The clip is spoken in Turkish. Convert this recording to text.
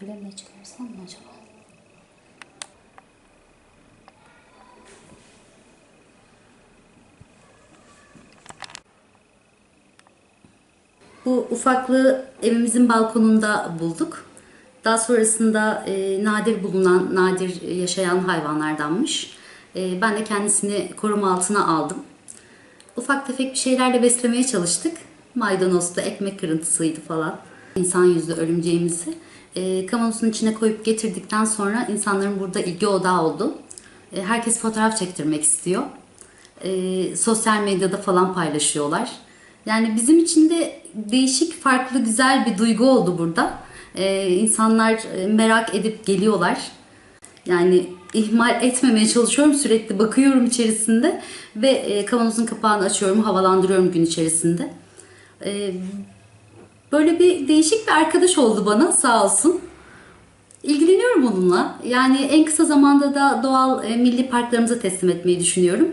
Kalemle çıkarsam mı acaba? Bu ufaklığı evimizin balkonunda bulduk. Daha sonrasında e, nadir bulunan, nadir yaşayan hayvanlardanmış. E, ben de kendisini koruma altına aldım. Ufak tefek bir şeylerle beslemeye çalıştık. Maydanozdu, ekmek kırıntısıydı falan. İnsan yüzlü örümceğimizi e, kavanozun içine koyup getirdikten sonra insanların burada ilgi odağı oldu. E, herkes fotoğraf çektirmek istiyor. E, sosyal medyada falan paylaşıyorlar. Yani bizim için de değişik, farklı, güzel bir duygu oldu burada. E, insanlar e, merak edip geliyorlar. Yani ihmal etmemeye çalışıyorum sürekli bakıyorum içerisinde ve e, kavanozun kapağını açıyorum havalandırıyorum gün içerisinde. E, böyle bir değişik bir arkadaş oldu bana sağ olsun. İlgileniyorum onunla. Yani en kısa zamanda da doğal e, milli parklarımıza teslim etmeyi düşünüyorum.